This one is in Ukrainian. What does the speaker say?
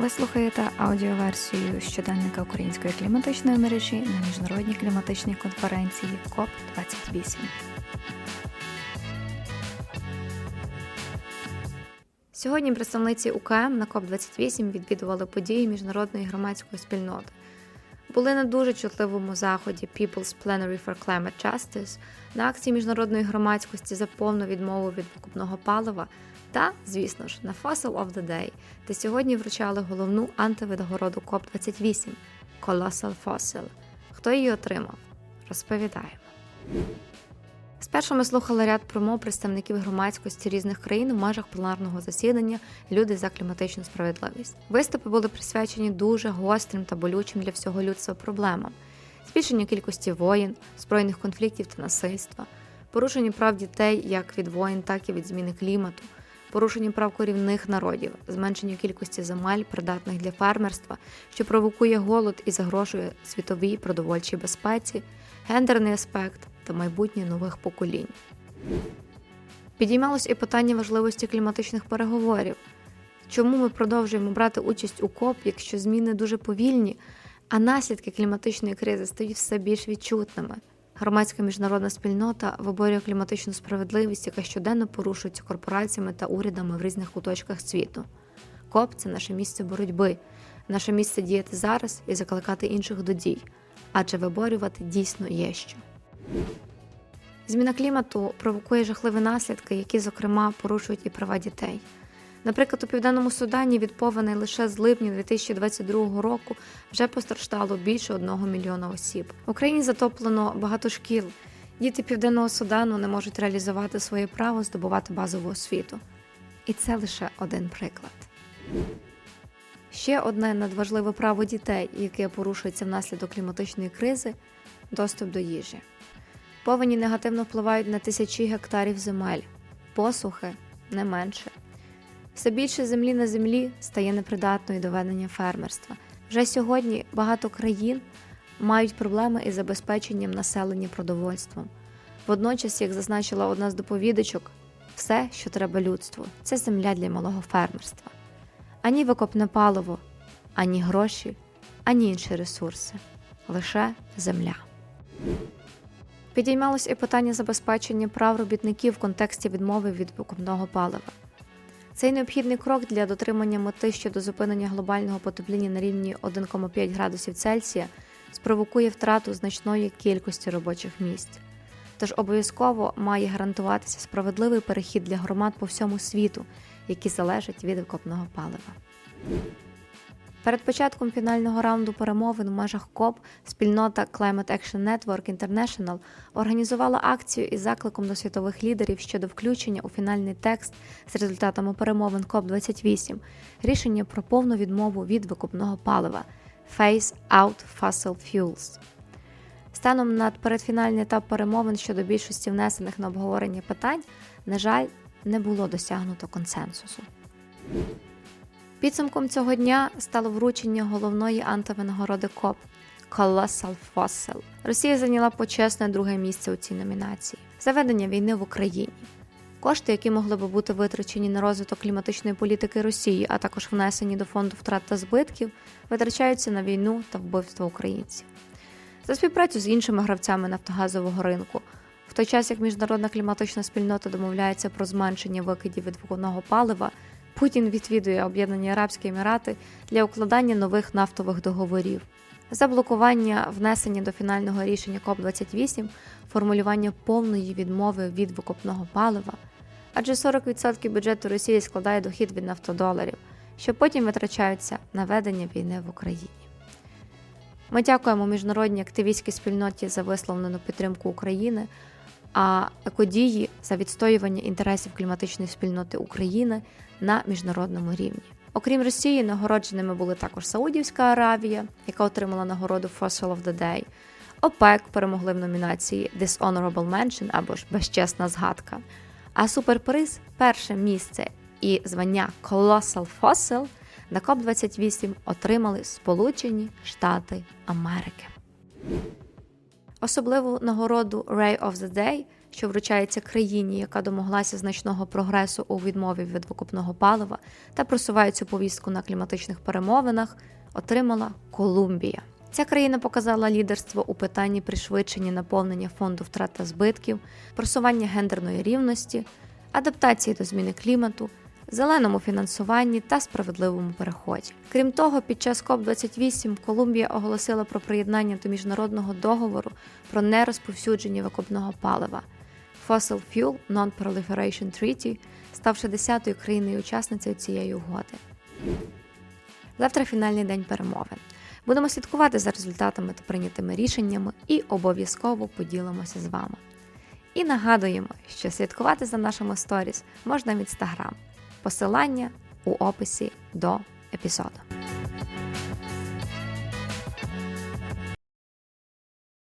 Ви слухаєте аудіоверсію щоденника української кліматичної мережі на міжнародній кліматичній конференції КОП 28 Сьогодні представниці УКМ на КОП 28 відвідували події міжнародної громадської спільноти. Були на дуже чутливому заході People's Plenary for Climate Justice на акції міжнародної громадськості за повну відмову від покупного палива та, звісно ж, на Fossil of the Day, де сьогодні вручали головну антивинагороду КОП-28 Colossal Fossil. Хто її отримав? Розповідаємо. Спершу ми слухали ряд промов представників громадськості різних країн у межах пленарного засідання Люди за кліматичну справедливість. Виступи були присвячені дуже гострим та болючим для всього людства проблемам: збільшення кількості воєн, збройних конфліктів та насильства, порушення прав дітей як від воєн, так і від зміни клімату, порушення прав корінних народів, зменшення кількості земель, придатних для фермерства, що провокує голод і загрожує світовій продовольчій безпеці, гендерний аспект та майбутнє нових поколінь. Підіймалось і питання важливості кліматичних переговорів. Чому ми продовжуємо брати участь у КОП, якщо зміни дуже повільні, а наслідки кліматичної кризи стають все більш відчутними? Громадська міжнародна спільнота виборює кліматичну справедливість, яка щоденно порушується корпораціями та урядами в різних куточках світу. КОП це наше місце боротьби, наше місце діяти зараз і закликати інших до дій, адже виборювати дійсно є що. Зміна клімату провокує жахливі наслідки, які, зокрема, порушують і права дітей. Наприклад, у південному Судані від повеней лише з липня 2022 року вже постраждало більше одного мільйона осіб. В Україні затоплено багато шкіл. Діти південного Судану не можуть реалізувати своє право здобувати базову освіту. І це лише один приклад. Ще одне надважливе право дітей, яке порушується внаслідок кліматичної кризи доступ до їжі. Повені негативно впливають на тисячі гектарів земель, посухи не менше. Все більше землі на землі стає непридатною до ведення фермерства. Вже сьогодні багато країн мають проблеми із забезпеченням населення продовольством. Водночас, як зазначила одна з доповідачок, все, що треба людству, це земля для малого фермерства. Ані викопне паливо, ані гроші, ані інші ресурси, лише земля. Підіймалось і питання забезпечення прав робітників в контексті відмови від викопного палива. Цей необхідний крок для дотримання мети щодо зупинення глобального потепління на рівні 1,5 градусів Цельсія спровокує втрату значної кількості робочих місць. Тож обов'язково має гарантуватися справедливий перехід для громад по всьому світу, які залежать від викопного палива. Перед початком фінального раунду перемовин у межах КОП спільнота Climate Action Network International організувала акцію із закликом до світових лідерів щодо включення у фінальний текст з результатами перемовин КОП 28 рішення про повну відмову від викупного палива Phase Out Fossil Fuels. Станом на передфінальний етап перемовин щодо більшості внесених на обговорення питань, на жаль, не було досягнуто консенсусу. Підсумком цього дня стало вручення головної антивинагороди КОП Colossal Fossil. Росія зайняла почесне друге місце у цій номінації заведення війни в Україні. Кошти, які могли би бути витрачені на розвиток кліматичної політики Росії, а також внесені до фонду втрат та збитків, витрачаються на війну та вбивство українців. За співпрацю з іншими гравцями нафтогазового ринку, в той час як міжнародна кліматична спільнота домовляється про зменшення викидів від виконного палива, Путін відвідує Об'єднані Арабські Емірати для укладання нових нафтових договорів. Заблокування внесення до фінального рішення КОП-28, формулювання повної відмови від викопного палива, адже 40% бюджету Росії складає дохід від нафтодоларів, що потім витрачаються на ведення війни в Україні. Ми дякуємо міжнародній активістській спільноті за висловлену підтримку України, а екодії за відстоювання інтересів кліматичної спільноти України на міжнародному рівні. Окрім Росії, нагородженими були також Саудівська Аравія, яка отримала нагороду Fossil of the Day, ОПЕК перемогли в номінації Dishonorable Mention або ж безчесна згадка. А суперприз перше місце і звання Colossal Fossil на КОП-28 отримали Сполучені Штати Америки. Особливу нагороду Ray of the Day що вручається країні, яка домоглася значного прогресу у відмові від викупного палива та просуває цю повістку на кліматичних перемовинах, отримала Колумбія. Ця країна показала лідерство у питанні пришвидшення наповнення фонду втрат та збитків, просування гендерної рівності, адаптації до зміни клімату, зеленому фінансуванні та справедливому переході. Крім того, під час ＣОП28 Колумбія оголосила про приєднання до міжнародного договору про нерозповсюдження викопного палива Fossil Fuel Non-Proliferation Treaty, ставши 10-ю країною-учасницею цієї угоди. Завтра фінальний день перемовин. Будемо слідкувати за результатами та прийнятими рішеннями і обов'язково поділимося з вами. І нагадуємо, що слідкувати за нашими сторіс можна в інстаграм. Посилання у описі до епізоду.